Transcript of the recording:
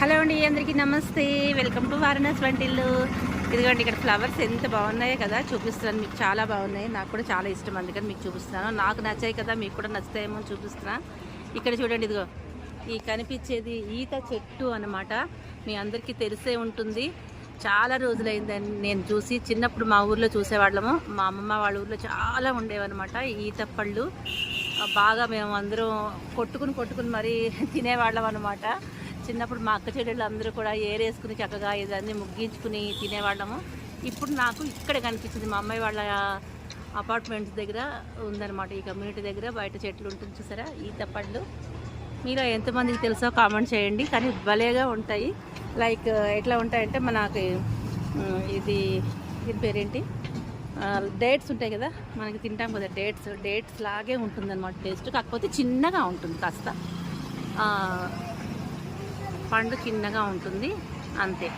Hello అండి అందరికీ నమస్తే. వెల్కమ్ టు వారణాసి వంటిల్లు. ఇదిగోండి ఇక్కడ ఫ్లవర్స్ ఎంత బాగున్నాయో కదా చూపిస్తున్నాను. మీకు చాలా బాగున్నాయి. నాకు కూడా చాలా ఇష్టం అందుకని మీకు చూపిస్తున్నాను. నాకు నచ్చాయి కదా మీకు కూడా నచ్చుతాయేమో అని చూపిస్తున్నా. ఇక్కడ చూడండి ఇదిగో. ఈ కనిపించేది ఈత చెట్టు అనమాట మీ అందరికీ తెలిసే ఉంటుంది. చాలా రోజులైందని నేను చూసి చిన్నప్పుడు మా ఊర్లో చూసేవాళ్ళము. మా అమ్మమ్మ వాళ్ళ ఊర్లో చాలా ఉండేవన్నమాట ఈత పళ్ళు. బాగా మేము అందరం కొట్టుకుని కొట్టుకుని మరీ తినేవాళ్ళం అనమాట చిన్నప్పుడు మా అక్క చెల్లెళ్ళు అందరూ కూడా ఏరేసుకుని చక్కగా ఇదన్నీ ముగ్గించుకుని తినేవాళ్ళము. ఇప్పుడు నాకు ఇక్కడ కనిపించింది మా అమ్మాయి వాళ్ళ అపార్ట్మెంట్స్ దగ్గర ఉందన్నమాట ఈ కమ్యూనిటీ దగ్గర బయట చెట్లు ఉంటుంది చూసారా ఈత పళ్ళు. మీలో ఎంతమందికి తెలుసో కామెంట్ చేయండి కానీ భలేగా ఉంటాయి. లైక్ ఎట్లా ఉంటాయంటే మనకి ఇది దీని పేరేంటి? డేట్స్ ఉంటాయి కదా మనకి తింటాం కదా డేట్స్ డేట్స్ లాగే ఉంటుంది అనమాట టేస్ట్. కాకపోతే చిన్నగా ఉంటుంది కాస్త. పండు చిన్నగా ఉంటుంది అంతే.